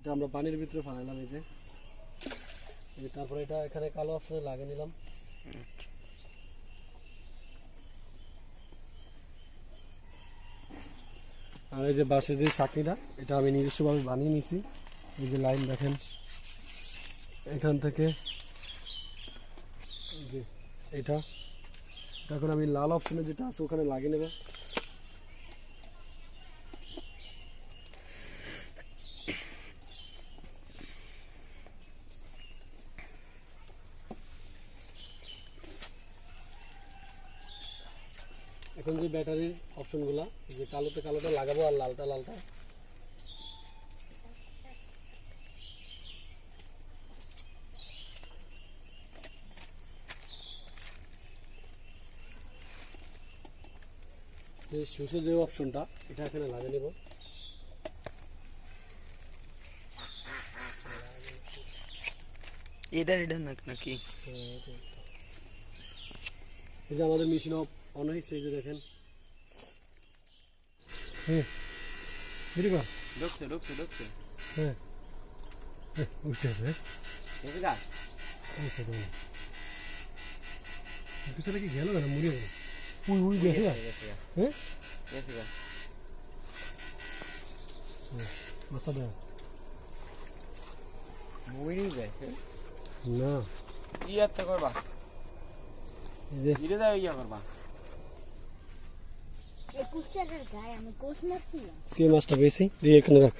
এটা আমরা পানির ভিতরে ফালাইলাম এই যে। তারপরে এটা এখানে কালো অপশনে লাগিয়ে নিলাম। আর এই যে বাসে যে চাকরিটা এটা আমি নিজস্বভাবে বানিয়ে নিয়েছি। এই যে লাইন দেখেন। এখান থেকে এটা। এখন আমি লাল অপশনে যেটা আছে ওখানে লাগিয়ে নেব। এখন যে ব্যাটারির অপশনগুলো যে কালোতে কালোটা লাগাবো আর লালটা লালটা। যে সুসে যে অপশনটা এটা এখানে লাগিয়ে নেব। এটা এটা নাকি? এই যে আমাদের মেশিন অন হয়েছে এই যে দেখেন হ্যাঁ ঢুকছে ঢুকছে ঢুকছে হ্যাঁ হ্যাঁ পিছনে কি গেল না মুড়িয়ে গেল উই উই গেছে না হ্যাঁ গেছে গা মাথা দেয় মুভি যায় না কি একটা করবা এই যে ইয়া করবা এই মাছটা বেশি দিয়ে এখানে রাখ।